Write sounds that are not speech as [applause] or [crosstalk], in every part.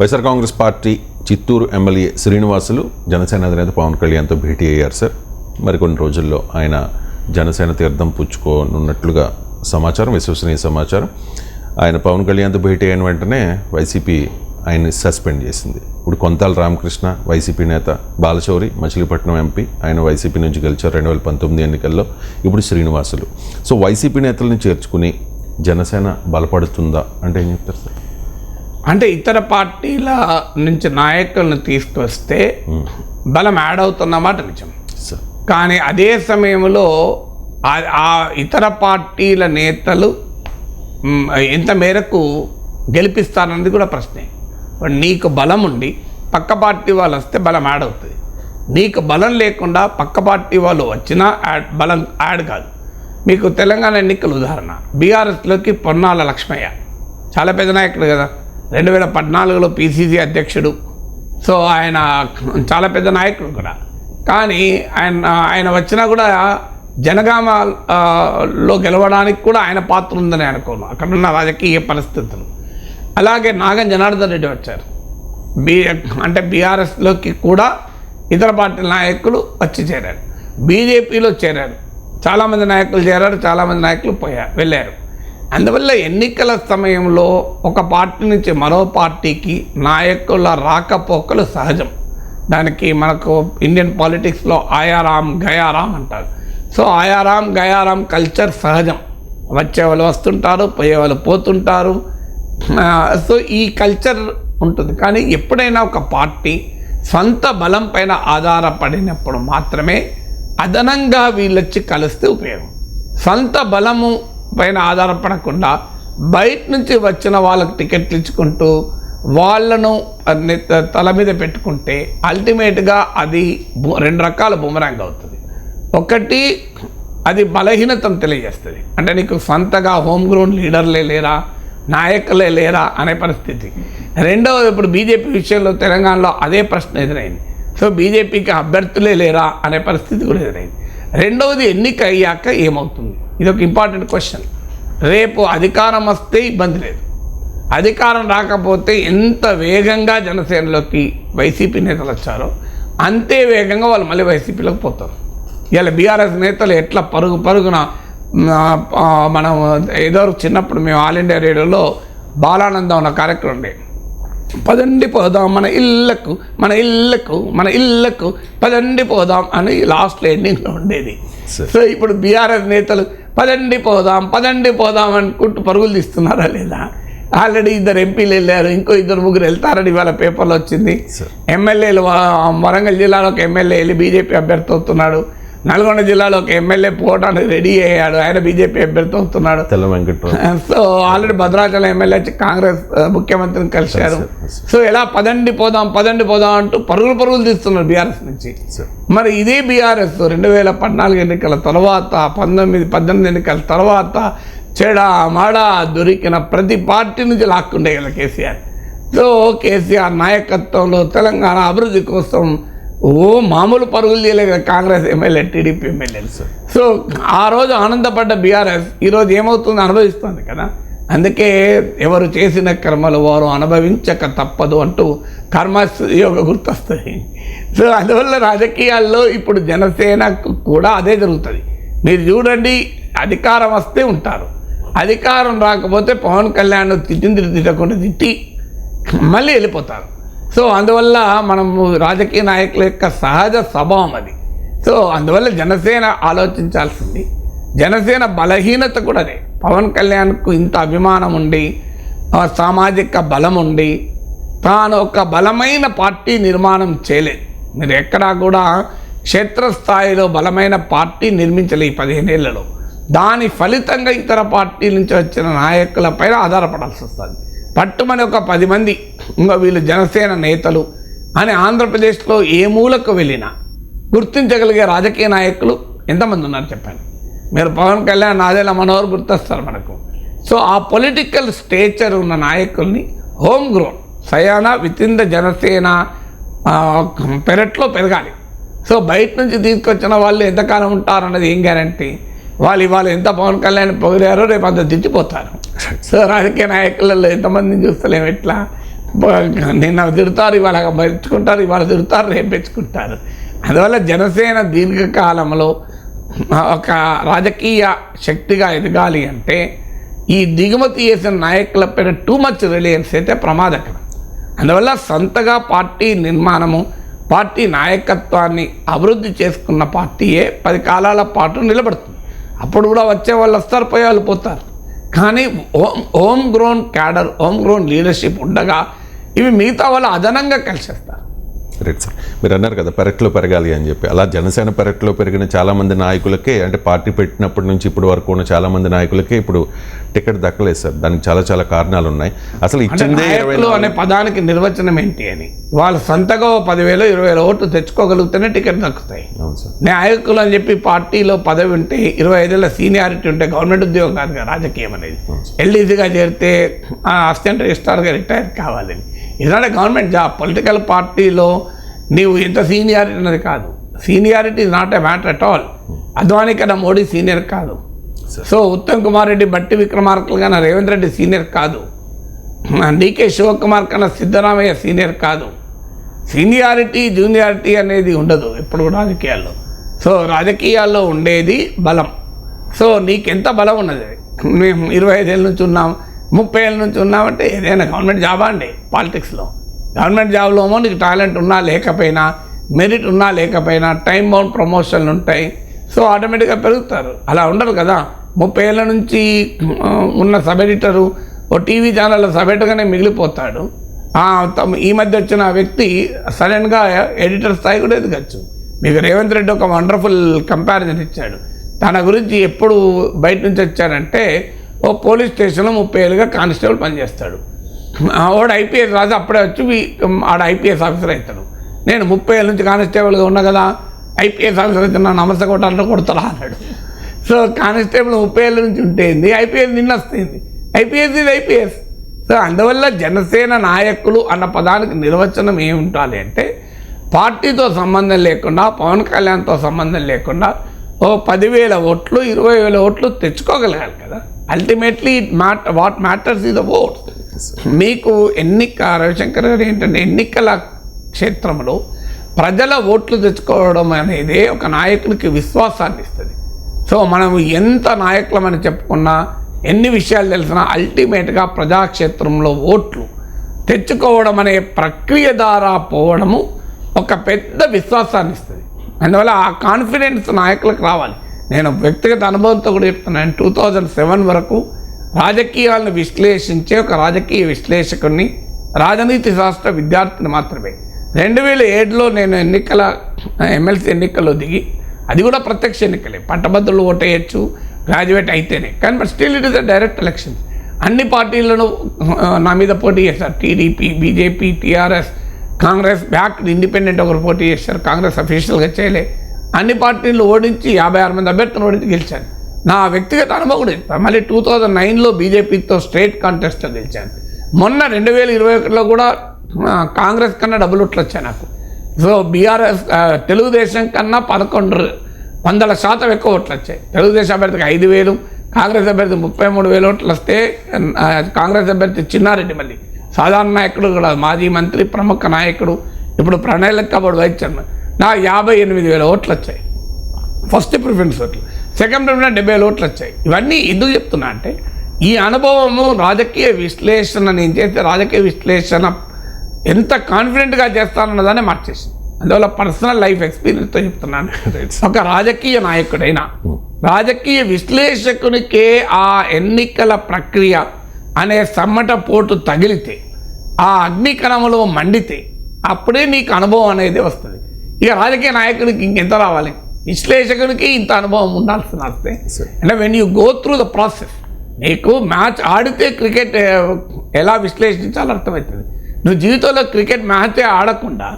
YSR Congress party Chittoor MLA Srinivasulu Janasena అధినేత పవన్ కళ్యాణ్తో భేటీ అయ్యారు సార్. మరికొన్ని రోజుల్లో ఆయన జనసేన తీర్థం పుచ్చుకోనున్నట్లుగా సమాచారం విశ్వసనీయ సమాచారం. ఆయన పవన్ కళ్యాణ్తో భేటీ అయిన వెంటనే వైసీపీ ఆయన్ని సస్పెండ్ చేసింది. ఇప్పుడు కొంతాల రామకృష్ణ వైసీపీ నేత బాలచౌరి మచిలీపట్నం ఎంపీ ఆయన వైసీపీ నుంచి గెలిచారు రెండు వేల పంతొమ్మిది ఎన్నికల్లో. ఇప్పుడు శ్రీనివాసులు. సో వైసీపీ నేతలను చేర్చుకుని జనసేన బలపడుతుందా అంటే ఏం చెప్తారు సార్? అంటే ఇతర పార్టీల నుంచి నాయకులను తీసుకొస్తే బలం యాడ్ అవుతున్నమాట నిజం. కానీ అదే సమయంలో ఆ- ఇతర పార్టీల నేతలు ఎంత మేరకు గెలిపిస్తారన్నది కూడా ప్రశ్నే. నీకు బలం ఉండి పక్క పార్టీ వాళ్ళు వస్తే బలం యాడ్ అవుతుంది. నీకు బలం లేకుండా పక్క పార్టీ వాళ్ళు వచ్చినా యాడ్ బలం యాడ్ కాదు. మీకు తెలంగాణ ఎన్నికల ఉదాహరణ. బీఆర్ఎస్లోకి పొన్నాల లక్ష్మయ్య. చాలా పెద్ద నాయకుడు కదా. రెండు వేల పద్నాలుగులో పిసిసి అధ్యక్షుడు. సో ఆయన చాలా పెద్ద నాయకుడు కూడా. కానీ ఆయన ఆయన వచ్చినా కూడా జనగామలో గెలవడానికి కూడా ఆయన పాత్ర ఉందని అనుకోను అక్కడున్న రాజకీయ పరిస్థితులు. అలాగే నాగం జనార్దన్ రెడ్డి వచ్చారు. బీ అంటే బీఆర్ఎస్లోకి కూడా ఇతర పార్టీల నాయకులు వచ్చి చేరారు. బీజేపీలో చేరారు. చాలామంది నాయకులు చేరారు చాలామంది నాయకులు పోయారు వెళ్ళారు. అందువల్ల ఎన్నికల సమయంలో ఒక పార్టీ నుంచి మరో పార్టీకి నాయకుల రాకపోకలు సహజం. దానికి మనకు ఇండియన్ పాలిటిక్స్లో ఆయారాం గయారాం అంటారు. సో ఆయారాం గయారాం కల్చర్ సహజం. వచ్చేవాళ్ళు వస్తుంటారు పోయేవాళ్ళు పోతుంటారు. సో ఈ కల్చర్ ఉంటుంది. కానీ ఎప్పుడైనా ఒక పార్టీ సొంత బలం పైన ఆధారపడినప్పుడు మాత్రమే అదనంగా వీళ్ళొచ్చి కలిస్తే ఉపయోగం. సొంత బలము పైన ఆధారపడకుండా బయట నుంచి వచ్చిన వాళ్ళకి టికెట్లు ఇచ్చుకుంటూ వాళ్ళను తల మీద పెట్టుకుంటే అల్టిమేట్గా అది రెండు రకాల బుమరాంగ్ అవుతుంది. ఒకటి అది బలహీనతను తెలియజేస్తుంది. అంటే నీకు సొంతగా హోమ్ గ్రౌండ్ లీడర్లే లేరా నాయకులే లేరా అనే పరిస్థితి. రెండవది ఇప్పుడు బీజేపీ విషయంలో తెలంగాణలో అదే ప్రశ్న ఎదురైంది. సో బీజేపీకి అభ్యర్థులే లేరా అనే పరిస్థితి కూడా ఎదురైంది. రెండవది ఎన్నిక అయ్యాక ఏమవుతుంది? ఇది ఒక ఇంపార్టెంట్ క్వశ్చన్. రేపు అధికారం వస్తే ఇబ్బంది లేదు. అధికారం రాకపోతే ఎంత వేగంగా జనసేనలోకి వైసీపీ నేతలు వచ్చారో అంతే వేగంగా వాళ్ళు మళ్ళీ వైసీపీలోకి పోతారు. ఇవాళ బీఆర్ఎస్ నేతలు ఎట్లా పరుగు పరుగున మనం ఏదో చిన్నప్పుడు మేము ఆల్ ఇండియా రేడియోలో బాలానందం అన్న కార్యక్రమం ఉండే. పదండి పోదాం మన ఇళ్ళకు మన ఇళ్ళకు మన ఇళ్ళకు పదండి పోదాం అని లాస్ట్లో ఎండింగ్లో ఉండేది. సో ఇప్పుడు బీఆర్ఎస్ నేతలు పదండి పోదాం పదండి పోదాం అనుకుంటూ పరుగులు తీస్తున్నారా లేదా? ఆల్రెడీ ఇద్దరు ఎంపీలు వెళ్ళారు ఇంకో ఇద్దరు ముగ్గురు వెళ్తారని ఇవాళ పేపర్లో వచ్చింది. ఎమ్మెల్యేలు వరంగల్ జిల్లాలో ఒక ఎమ్మెల్యే వెళ్ళి బీజేపీ అభ్యర్థి అవుతున్నాడు. నల్గొండ జిల్లాలో ఒక ఎమ్మెల్యే పోవడానికి రెడీ అయ్యాడు. ఆయన బీజేపీ అభ్యర్థి Venkatrao. So already Bhadrachalam MLA వచ్చి కాంగ్రెస్ ముఖ్యమంత్రిని కలిశారు. సో ఎలా పదండి పోదాం పదండి పోదాం అంటూ పరుగులు పరుగులు తీస్తున్నారు బీఆర్ఎస్ నుంచి. మరి ఇదే బీఆర్ఎస్ రెండు వేల పద్నాలుగు ఎన్నికల తర్వాత పంతొమ్మిది పద్దెనిమిది ఎన్నికల తర్వాత చెడ మాడ దొరికిన ప్రతి పార్టీ నుంచి లాక్కుండే కదా కేసీఆర్. సో కేసీఆర్ నాయకత్వంలో తెలంగాణ అభివృద్ధి కోసం ఓ మామూలు పరుగులు చేయలేదు కదా కాంగ్రెస్ ఎమ్మెల్యే టీడీపీ ఎమ్మెల్యేలు సో ఆ రోజు ఆనందపడ్డ బీఆర్ఎస్ ఈరోజు ఏమవుతుంది అనుభవిస్తుంది కదా? అందుకే ఎవరు చేసిన కర్మలు వారు అనుభవించక తప్పదు అంటూ కర్మయోగ గుర్తొస్తుంది సో అందువల్ల రాజకీయాల్లో ఇప్పుడు జనసేనకు కూడా అదే జరుగుతుంది. మీరు చూడండి అధికారం వస్తే ఉంటారు. అధికారం రాకపోతే పవన్ కళ్యాణ్ తిట్టింది తిట్టకుండా తిట్టి మళ్ళీ వెళ్ళిపోతారు. సో అందువల్ల మనము రాజకీయ నాయకుల యొక్క సహజ స్వభావం అది. సో అందువల్ల జనసేన ఆలోచించాల్సింది. జనసేన బలహీనత కూడా అదే. పవన్ కళ్యాణ్కు ఇంత అభిమానం ఉండి సామాజిక బలం ఉండి తాను ఒక బలమైన పార్టీ నిర్మాణం చేయలేదు. మీరు ఎక్కడా కూడా క్షేత్రస్థాయిలో బలమైన పార్టీ నిర్మించలే ఈ పదిహేనేళ్ళలో. దాని ఫలితంగా ఇతర పార్టీల నుంచి వచ్చిన నాయకులపైన ఆధారపడాల్సి వస్తుంది. పట్టుమని ఒక పది మంది ఇంకా వీళ్ళు జనసేన నేతలు అని ఆంధ్రప్రదేశ్లో ఏ మూలకు వెళ్ళినా గుర్తించగలిగే రాజకీయ నాయకులు ఎంతమంది ఉన్నారు చెప్పండి? మీరు పవన్ కళ్యాణ్ నాదేల మనోహర్ గుర్తొస్తారు మనకు. సో ఆ పొలిటికల్ స్టేచర్ ఉన్న నాయకుల్ని హోమ్ గ్రోన్ సయానా విత్ ఇన్ ద జనసేన పెరట్లో పెరగాలి. సో బయట నుంచి తీసుకొచ్చిన వాళ్ళు ఎంతకాలం ఉంటారన్నది ఏం గ్యారంటీ? వాళ్ళు ఇవాళ ఎంత పవన్ కళ్యాణ్ పొగిడారో రేపు అంత దిచ్చిపోతారు సో రాజకీయ నాయకులలో ఎంతమందిని చూస్తలేము ఎట్లా? నిన్న తిడతారు ఇవాళ మెచ్చుకుంటారు ఇవాళ తిడతారు రేపు మెచ్చుకుంటారు. అందువల్ల జనసేన దీర్ఘకాలంలో ఒక రాజకీయ శక్తిగా ఎదగాలి అంటే ఈ దిగుమతి చేసిన నాయకులపైన టూ మచ్ రిలయన్స్ అయితే ప్రమాదకరం. అందువల్ల సొంతగా పార్టీ నిర్మాణము పార్టీ నాయకత్వాన్ని అభివృద్ధి చేసుకున్న పార్టీయే పది కాలాల పాటు నిలబడుతుంది. అప్పుడు కూడా వచ్చే వాళ్ళు వస్తారు పోయే వాళ్ళు పోతారు. కానీ home home grown cadre home grown leadership ఉండగా ఇవి మిగతా వాళ్ళు అదనంగా కలిసేస్తారు. రైట్ సార్ మీరు అన్నారు కదా పెరట్లో పెరగాలి అని చెప్పి. అలా జనసేన పెరట్లో పెరిగిన చాలామంది నాయకులకే అంటే పార్టీ పెట్టినప్పటి నుంచి ఇప్పటి వరకు ఉన్న చాలామంది నాయకులకే ఇప్పుడు టికెట్ దక్కలేదు సార్ దానికి చాలా చాలా కారణాలు ఉన్నాయి. అసలు ఇచ్చిందే అనే పదానికి నిర్వచనం ఏంటి అని. వాళ్ళు సొంతగా పదివేలు ఇరవై వేల ఓట్లు తెచ్చుకోగలిగితేనే టికెట్ దక్కుతాయి. నాయకులు అని చెప్పి పార్టీలో పదవి ఉంటే ఇరవై ఐదేళ్ళ సీనియారిటీ ఉంటే గవర్నమెంట్ ఉద్యోగం కాదు రాజకీయం అనేది. ఎల్డీసీగా చేరితే అసిస్టెంట్ రిజిస్ట్రార్గా రిటైర్ కావాలని. ఇదంటే గవర్నమెంట్ జాబ్ పొలిటికల్ పార్టీలో నీవు ఎంత సీనియారిటీ అనేది కాదు. Seniority is not a matter at all Advani కన్నా మోడీ సీనియర్ కాదు. సో ఉత్తమ్ కుమార్ రెడ్డి బట్టి విక్రమార్కలు కన్నా రేవంత్ రెడ్డి సీనియర్ కాదు. డీకే శివకుమార్ కన్నా సిద్ధరామయ్య సీనియర్ కాదు. సీనియారిటీ జూనియారిటీ అనేది ఉండదు ఎప్పుడు కూడా రాజకీయాల్లో. సో రాజకీయాల్లో ఉండేది బలం. సో నీకెంత బలం ఉన్నది? మేము ఇరవై ఐదేళ్ళ నుంచి ఉన్నాం ముప్పై ఏళ్ళ నుంచి ఉన్నామంటే ఏదైనా గవర్నమెంట్ జాబా అండి పాలిటిక్స్లో? గవర్నమెంట్ జాబ్లో ఏమో నీకు టాలెంట్ ఉన్నా లేకపోయినా మెరిట్ ఉన్నా లేకపోయినా టైం బౌండ్ ప్రమోషన్లు ఉంటాయి. సో ఆటోమేటిక్గా పెరుగుతారు. అలా ఉండదు కదా. ముప్పై ఏళ్ళ నుంచి ఉన్న సబ్ ఎడిటరు ఓ టీవీ ఛానల్లో సబ్ ఎడిటర్గానే మిగిలిపోతాడు. తమ- ఈ మధ్య వచ్చిన వ్యక్తి సడన్గా ఎడిటర్ స్థాయి కూడా ఎదగచ్చు. మీకు రేవంత్ రెడ్డి ఒక వండర్ఫుల్ కంపారిజన్ ఇచ్చాడు. తన గురించి ఎప్పుడు బయట నుంచి వచ్చారంటే ఓ పోలీస్ స్టేషన్లో ముప్పై ఏళ్ళుగా కానిస్టేబుల్ పనిచేస్తాడు. వాడు ఐపీఎస్ రాసి అప్పుడే వచ్చి ఆడ ఐపీఎస్ ఆఫీసర్ అవుతాడు. నేను ముప్పై ఏళ్ళ నుంచి కానిస్టేబుల్గా ఉన్నా కదా ఐపీఎస్ ఆఫీసర్ అయితే నా నమస్తే కొట్టాలంటే కొడతారా అన్నాడు. సో కానిస్టేబుల్ ముప్పై ఏళ్ళ నుంచి ఉంటేంది ఐపీఎస్ నిన్న వస్తుంది. ఐపీఎస్ ఇది ఐపీఎస్. సో అందువల్ల జనసేన నాయకులు అన్న పదానికి నిర్వచనం ఏముంటాలి అంటే పార్టీతో సంబంధం లేకుండా పవన్ కళ్యాణ్తో సంబంధం లేకుండా ఓ పదివేల ఓట్లు ఇరవై వేల ఓట్లు తెచ్చుకోగలగాలి కదా. Ultimately it mat what matters is the votes మీకు ఎన్నిక రవిశంకర్ గారు ఏంటంటే ఎన్నికల క్షేత్రంలో ప్రజల ఓట్లు తెచ్చుకోవడం అనేది ఒక నాయకునికి విశ్వాసాన్ని ఇస్తుంది. సో మనం ఎంత నాయకులమని చెప్పుకున్నా ఎన్ని విషయాలు తెలిసినా అల్టిమేట్గా ప్రజాక్షేత్రంలో ఓట్లు తెచ్చుకోవడం అనే ప్రక్రియ ద్వారా పోవడము ఒక పెద్ద విశ్వాసాన్ని ఇస్తుంది. అందువల్ల ఆ కాన్ఫిడెన్స్ నాయకులకు రావాలి. నేను వ్యక్తిగత అనుభవంతో కూడా చెప్తున్నాను. టూ థౌజండ్ సెవెన్ వరకు రాజకీయాలను విశ్లేషించే ఒక రాజకీయ విశ్లేషకుని రాజనీతి శాస్త్ర విద్యార్థిని మాత్రమే. రెండు వేల ఏడులో నేను ఎన్నికల ఎమ్మెల్సీ ఎన్నికల్లో దిగి అది కూడా ప్రత్యక్ష ఎన్నికలే. పట్టభద్రులు ఓటేయచ్చు గ్రాడ్యుయేట్ అయితేనే. కానీ but still it is a direct election. అన్ని పార్టీలను నా మీద పోటీ చేశారు. TDP BJP TRS Congress back independent ఒకరు పోటీ చేశారు. కాంగ్రెస్ అఫీషియల్గా చేయలే. అన్ని పార్టీలు ఓడించి యాభై ఆరు మంది అభ్యర్థులు ఓడించి గెలిచాను నా వ్యక్తిగత అనుభవం కూడా మళ్ళీ టూ థౌజండ్ నైన్లో బీజేపీతో స్టేట్ కాంటెస్ట్లో గెలిచాను మొన్న రెండు వేల ఇరవై ఒకటిలో కూడా కాంగ్రెస్ కన్నా డబ్బులు వచ్చాయి నాకు. సో బీఆర్ఎస్ తెలుగుదేశం కన్నా పదకొండు వందల శాతం ఎక్కువ ఓట్లు వచ్చాయి తెలుగుదేశం అభ్యర్థికి ఐదు వేలు కాంగ్రెస్ అభ్యర్థి ముప్పై మూడు వేలు ఓట్లు వస్తే కాంగ్రెస్ అభ్యర్థి చిన్నారెడ్డి మళ్ళీ. సాధారణ నాయకుడు కూడా మాజీ మంత్రి ప్రముఖ నాయకుడు ఇప్పుడు ప్రణయ్ లెక్కబడి వైద్యం నా యాభై ఎనిమిది వేల ఓట్లు వచ్చాయి ఫస్ట్ ప్రిఫరెన్స్ ఓట్లు. సెకండ్ ప్రిఫరెన్స్ డెబ్బై ఓట్లు వచ్చాయి. ఇవన్నీ ఎందుకు చెప్తున్నా అంటే ఈ అనుభవము రాజకీయ విశ్లేషణ నేను చేసే రాజకీయ విశ్లేషణ ఎంత కాన్ఫిడెంట్గా చేస్తానన్నదాన్ని మార్చేసి అందువల్ల పర్సనల్ లైఫ్ ఎక్స్పీరియన్స్తో చెప్తున్నాను. ఒక రాజకీయ నాయకుడైనా రాజకీయ విశ్లేషకునికే ఆ ఎన్నికల ప్రక్రియ అనే సమ్మట పోటు తగిలితే ఆ అగ్నికణములో మండితే అప్పుడే నీకు అనుభవం అనేది వస్తుంది. ఇక రాజకీయ నాయకుడికి ఇంకెంత రావాలి? విశ్లేషకునికి ఇంత అనుభవం ఉండాల్సిన వస్తే. అంటే when you go through the process నీకు మ్యాచ్ ఆడితే క్రికెట్ ఎలా విశ్లేషించాలో అర్థమవుతుంది. నువ్వు జీవితంలో క్రికెట్ మ్యాచే ఆడకుండా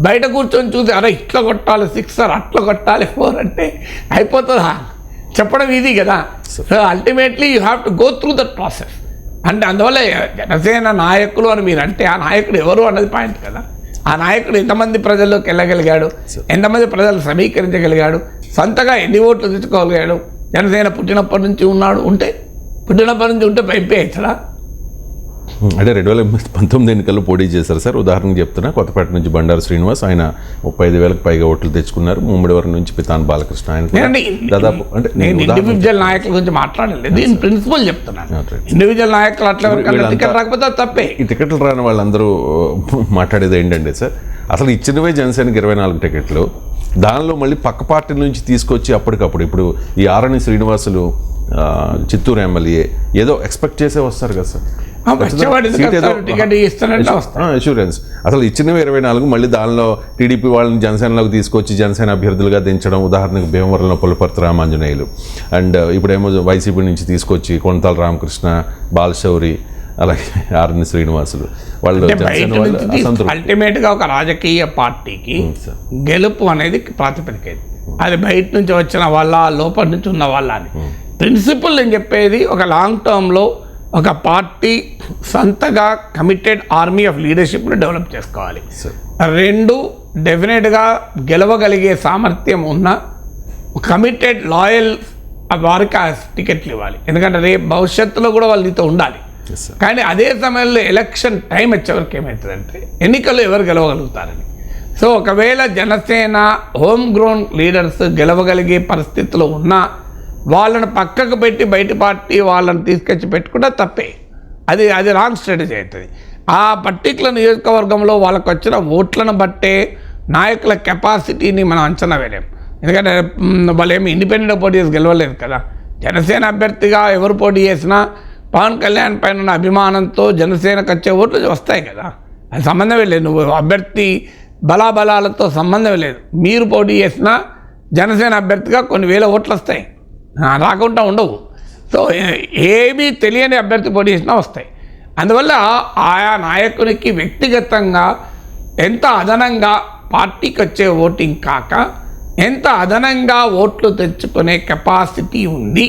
బయట కూర్చొని చూసి అరే ఇట్లా కొట్టాలి సిక్సర్ అట్లా కొట్టాలి ఫోర్ అంటే అయిపోతుందా? చెప్పడం ఈజీ కదా. So ultimately you have to go through that process అంటే అందువల్ల జనసేన నాయకులు అని మీరు అంటే ఆ నాయకుడు ఎవరు అన్నది పాయింట్ కదా. ఆ నాయకుడు ఎంతమంది ప్రజల్లోకి వెళ్ళగలిగాడు? ఎంతమంది ప్రజలు సమీకరించగలిగాడు? సొంతగా ఎన్ని ఓట్లు తెచ్చుకోగలిగాడు? జనసేన పుట్టినప్పటి నుంచి ఉన్నాడు ఉంటే పుట్టినప్పటి నుంచి ఉంటే ఎంపీ అవుతాడా అంటే రెండు వేల పంతొమ్మిది ఎన్నికల్లో పోటీ చేశారు సార్. ఉదాహరణకు చెప్తున్నా కొత్తపేట నుంచి బండారు శ్రీనివాస్ ఆయన ముప్పై ఐదు వేలకు పైగా ఓట్లు తెచ్చుకున్నారు. ముమ్మడి వరం నుంచి పితాన్ బాలకృష్ణ ఆయన దాదాపు అంటే నేను ఇండివిజువల్ నాయకుల గురించి మాట్లాడలేదు. దీని ప్రిన్సిపల్ చెప్తున్నాను. ఇండివిజువల్ నాయకులు అట్లా టికెట్ రాకపోతే తప్పే. ఈ టికెట్లు రాని వాళ్ళందరూ మాట్లాడేది ఏంటంటే సార్ అసలు ఇచ్చినవే జనసేనకి ఇరవై నాలుగు టికెట్లు దానిలో మళ్ళీ పక్క పార్టీ నుంచి తీసుకొచ్చి అప్పటికప్పుడు ఇప్పుడు ఈ ఆరణి శ్రీనివాసులు చిత్తూరు ఎమ్మెల్యే ఏదో ఎక్స్పెక్ట్ చేసే వస్తారు కదా సార్. అష్యూరెన్స్ అసలు ఇచ్చినవి ఇరవై నాలుగు మళ్ళీ దానిలో టీడీపీ వాళ్ళని జనసేనలోకి తీసుకొచ్చి జనసేన అభ్యర్థులుగా దించడం ఉదాహరణకు భీమవరంలో పులపర్తి రామాంజనేయులు. అండ్ ఇప్పుడేమో వైసీపీ నుంచి తీసుకొచ్చి కొనతాల రామకృష్ణ బాలశౌరి అలాగే [laughs] ఆర్ని శ్రీనివాసులు. వాళ్ళు అంటే జనసేన బయట వాళ్ళు నుంచి అసంతృప్తి. అల్టిమేట్గా ఒక రాజకీయ పార్టీకి సార్. గెలుపు అనేది ప్రాతిపదిక ఇది. అది బయట నుంచి వచ్చిన వాళ్ళ లోపల నుంచి ఉన్న వాళ్ళ అని ప్రిన్సిపల్ నేను చెప్పేది ఒక లాంగ్ టర్మ్లో ఒక పార్టీ సొంతగా కమిటెడ్ ఆర్మీ ఆఫ్ లీడర్షిప్ని డెవలప్ చేసుకోవాలి. రెండు డెఫినెట్గా గెలవగలిగే సామర్థ్యం ఉన్న కమిటెడ్ లాయల్ వారికి ఆ టికెట్లు ఇవ్వాలి. ఎందుకంటే రేపు భవిష్యత్తులో కూడా వాళ్ళు నీతో ఉండాలి. కానీ అదే సమయంలో ఎలక్షన్ టైం వచ్చేవరకు ఏమవుతుందంటే ఎన్నికల్లో ఎవరు గెలవగలుగుతారని. సో ఒకవేళ జనసేన హోమ్ గ్రౌన్ లీడర్స్ గెలవగలిగే పరిస్థితిలో ఉన్నా వాళ్ళని పక్కకు పెట్టి బయట పార్టీ వాళ్ళని తీసుకొచ్చి పెట్టుకుంటే తప్పే. అది అది రాంగ్ స్ట్రాటజీ అవుతుంది ఆ పర్టికులర్ నియోజకవర్గంలో వాళ్ళకు వచ్చిన ఓట్లను బట్టే నాయకుల కెపాసిటీని మనం అంచనా వేయలేం. ఎందుకంటే వాళ్ళు ఏమి ఇండిపెండెంట్ పోటీ చేసి గెలవలేదు కదా. జనసేన అభ్యర్థిగా ఎవరు పోటీ చేసినా పవన్ కళ్యాణ్ పైన ఉన్న అభిమానంతో జనసేనకు వచ్చే ఓట్లు వస్తాయి కదా. అది సంబంధమే లేదు. నువ్వు అభ్యర్థి బలాబలాలతో సంబంధం లేదు. మీరు పోటీ చేసినా జనసేన అభ్యర్థిగా కొన్ని వేల ఓట్లు వస్తాయి. రాకుండా ఉండవు. సో ఏమీ తెలియని అభ్యర్థి పోటీ చేసినా వస్తాయి. అందువల్ల ఆయా నాయకునికి వ్యక్తిగతంగా ఎంత అదనంగా పార్టీకి వచ్చే ఓటింగ్ కాక ఎంత అదనంగా ఓట్లు తెచ్చుకునే కెపాసిటీ ఉంది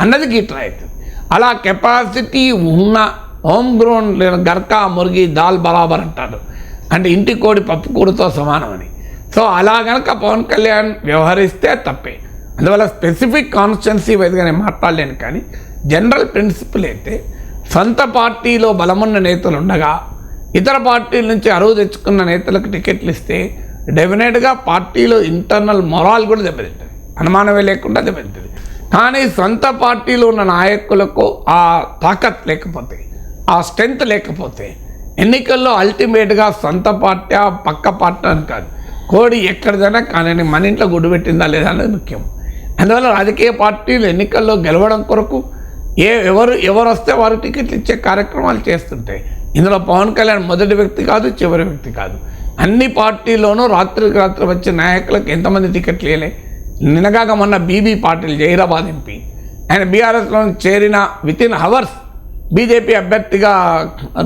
అన్నది గీట్రా అవుతుంది అలా కెపాసిటీ ఉన్న హోమ్ గ్రోన్ గర్కా మురిగి దాల్ బరాబర్ అంటారు. అంటే ఇంటి కోడి పప్పు కూడుతో సమానం అని సో అలా కనుక పవన్ కళ్యాణ్ వ్యవహరిస్తే తప్పే. అందువల్ల స్పెసిఫిక్ కాన్స్టిట్యున్సీ వైజ్గా నేను మాట్లాడలేను కానీ జనరల్ ప్రిన్సిపల్ అయితే సొంత పార్టీలో బలమున్న నేతలు ఉండగా ఇతర పార్టీల నుంచి అరువు తెచ్చుకున్న నేతలకు టికెట్లు ఇస్తే డెఫినెట్గా పార్టీలో ఇంటర్నల్ మొరాల్ కూడా దెబ్బతింటుంది. అనుమానమే లేకుండా దెబ్బతింటుంది. కానీ సొంత పార్టీలో ఉన్న నాయకులకు ఆ తాకత్ లేకపోతే ఆ స్ట్రెంత్ లేకపోతే ఎన్నికల్లో అల్టిమేట్గా సొంత పార్టీ ఆ పక్క పార్టీ అని కాదు. కోడి ఎక్కడిదైనా కానీ మన ఇంట్లో గుడ్డు పెట్టిందా లేదా అనేది ముఖ్యం. అందువల్ల రాజకీయ పార్టీలు ఎన్నికల్లో గెలవడం కొరకు ఏ ఎవరు ఎవరు వస్తే వారు టికెట్లు ఇచ్చే కార్యక్రమాలు చేస్తుంటాయి ఇందులో పవన్ కళ్యాణ్ మొదటి వ్యక్తి కాదు చివరి వ్యక్తి కాదు. అన్ని పార్టీల్లోనూ రాత్రికి రాత్రి వచ్చే నాయకులకు ఎంతమంది టికెట్లు ఇవ్వలే నినగాక మొన్న బీబీ పాటిల్ జైరాబాద్ ఎంపీ. ఆయన బీఆర్ఎస్లో చేరిన విత్ ఇన్ అవర్స్ బీజేపీ అభ్యర్థిగా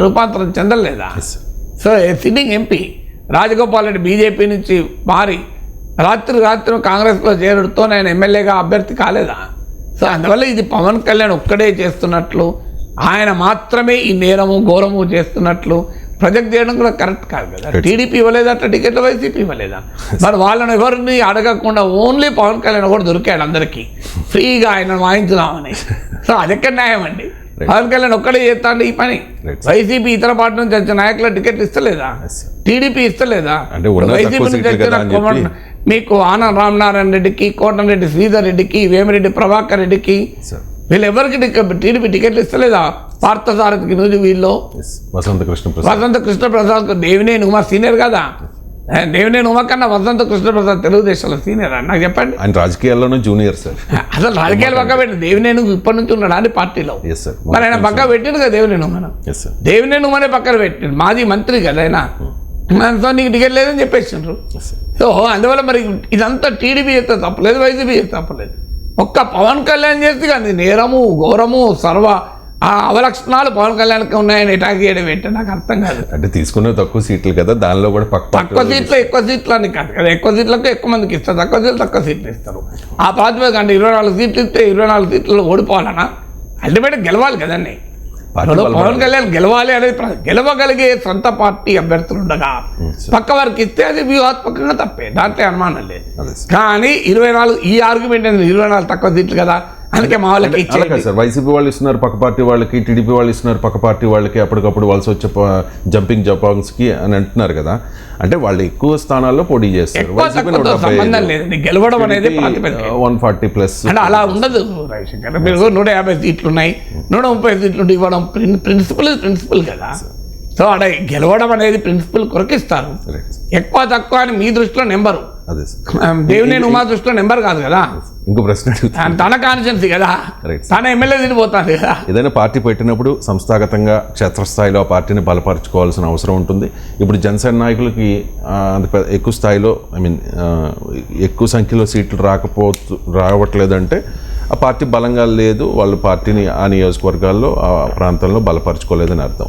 రూపాంతరం చెందలేదా? So sitting MP Rajagopal Reddy BJP నుంచి మారి రాత్రి రాత్రి కాంగ్రెస్లో చేరుడుతో ఆయన ఎమ్మెల్యేగా అభ్యర్థి కాలేదా? సో అందువల్ల ఇది పవన్ కళ్యాణ్ ఒక్కడే చేస్తున్నట్లు ఆయన మాత్రమే ఈ నేరము ఘోరము చేస్తున్నట్లు ప్రొజెక్ట్ చేయడం కూడా కరెక్ట్ కాదు కదా. టీడీపీ ఇవ్వలేదా? అట్లా టికెట్లు వైసీపీ ఇవ్వలేదా? [laughs] మరి వాళ్ళని ఎవరిని అడగకుండా ఓన్లీ పవన్ కళ్యాణ్ కూడా దొరికాడు అందరికీ. ఫ్రీగా ఆయన వాయించుదామని. [laughs] సో అది ఎక్కడ న్యాయం అండి. పవన్ కళ్యాణ్ ఒక్కడే చేస్తాండి ఈ పని. వైసీపీ ఇతర పార్టీ నుంచి వచ్చిన నాయకుల టికెట్ ఇస్తలేదా? టీడీపీ ఇస్తలేదా? వైసీపీ నుంచి వచ్చిన మీకు ఆనంద్ రామనారాయణ రెడ్డికి కోటమిరెడ్డి శ్రీధర్ రెడ్డికి వేమిరెడ్డి ప్రభాకర్ రెడ్డికి సార్ వీళ్ళు ఎవరికి టికెట్ టీడీపీ టికెట్లు ఇస్తలేదా? పార్థసారథికి నువ్వు వీళ్ళు వసంత కృష్ణ ప్రసాద్ వసంత కృష్ణ ప్రసాద్ దేవినేని ఉమా సీనియర్ కదా? ఏ, దేవినేని ఉమా కన్నా వసంత కృష్ణ ప్రసాద్ తెలుగుదేశంలో సీనియర్? అని నాకు చెప్పండి. ఆయన రాజకీయాల్లోనూ జూనియర్ సార్ అసలు రాజకీయాలు పక్క పెట్టి దేవినేని ఇప్పటి నుంచి ఉన్నాడు అని పార్టీలో? మరి ఆయన పక్క పెట్టిండు కదా దేవినేని ఉమను సార్ దేవినేని ఉమనే పక్కన పెట్టిండు. మాజీ మంత్రి కదా ఆయన. సో నీకు టికెట్ లేదని చెప్పేసిండ్రు. సో అందువల్ల మరి ఇదంతా టీడీపీ చేస్తే తప్పలేదు వైసీపీ చేస్తే తప్పలేదు. ఒక్క పవన్ కళ్యాణ్ చేస్తే కానీ నేరము ఘోరము సర్వ ఆ అవలక్షణాలు పవన్ కళ్యాణ్కి ఉన్నాయని అటాక్ చేయడం ఏంటో నాకు అర్థం కాదు. అంటే తీసుకున్న తక్కువ సీట్లు కదా దానిలో కూడా పక్క తక్కువ సీట్లు ఎక్కువ సీట్లు అని కాదు కదా. ఎక్కువ సీట్లకు ఎక్కువ మందికి ఇస్తారు. తక్కువ సీట్లు తక్కువ సీట్లు ఇస్తారు. ఆ ప్రాతిపదిక అంటే ఇరవై నాలుగు సీట్లు ఇస్తే ఇరవై నాలుగు సీట్లు ఓడిపోవాలనా? అల్టిమేట్ గెలవాలి కదండి. పవన్ కళ్యాణ్ గెలవాలి అనేది గెలవగలిగే సొంత పార్టీ అభ్యర్థులు ఉండగా. పక్క వారికి ఇస్తే అది వ్యూహాత్మకంగా తప్పే దాంట్లో అనుమానం లేదు కానీ ఇరవై నాలుగు ఈ ఆర్గ్యుమెంట్ ఏంది ఇరవై నాలుగు తక్కువ సీట్లు కదా అందుకే మా వాళ్ళకి అలా ఇచ్చేయండి. కాదు సార్. వైసీపీ వాళ్ళు ఇస్తున్నారు పక్క పార్టీ వాళ్ళకి టీడీపీ వాళ్ళు ఇస్తున్నారు పక్క పార్టీ వాళ్ళకి అప్పటికప్పుడు వలస వచ్చే జంపింగ్ జపాంగ్స్కి అని అంటున్నారు కదా. అంటే వాళ్ళు ఎక్కువ స్థానాల్లో పోటీ చేస్తారు. సంబంధం లేదండి గెలవడం అనేది వన్ ఫార్టీ ప్లస్ అంటే అలా ఉండదు. రవిశంకర్ మీరు నూట యాభై సీట్లు ఉన్నాయి. నూట ముప్పై సీట్లు ఇవ్వడం ప్రిన్- ప్రిన్సిపల్ ప్రిన్సిపల్ కదా. సో అక్కడ గెలవడం అనేది ప్రిన్సిపల్ కొరకు ఇస్తారు ఎక్కువ తక్కువ అని మీ దృష్టిలో నెంబరు. అదే సార్. దేవినేని ఉమా దృష్టిలో నెంబర్ కాదు కదా? ఇంకో ప్రశ్న తన- కాన్షియన్సీ కదా. తన ఎమ్మెల్యే తిరిగిపోతాను కదా? ఏదైనా పార్టీ పెట్టినప్పుడు సంస్థాగతంగా క్షేత్రస్థాయిలో ఆ పార్టీని బలపరచుకోవాల్సిన అవసరం ఉంటుంది. ఇప్పుడు జనసేన నాయకులకి అంత ఎక్కువ స్థాయిలో ఐ మీన్ ఎక్కువ సంఖ్యలో సీట్లు రాకపోతు రావట్లేదంటే ఆ పార్టీ బలంగా లేదు. వాళ్ళు పార్టీని ఆ నియోజకవర్గాల్లో ఆ ప్రాంతంలో బలపరచుకోలేదని అర్థం.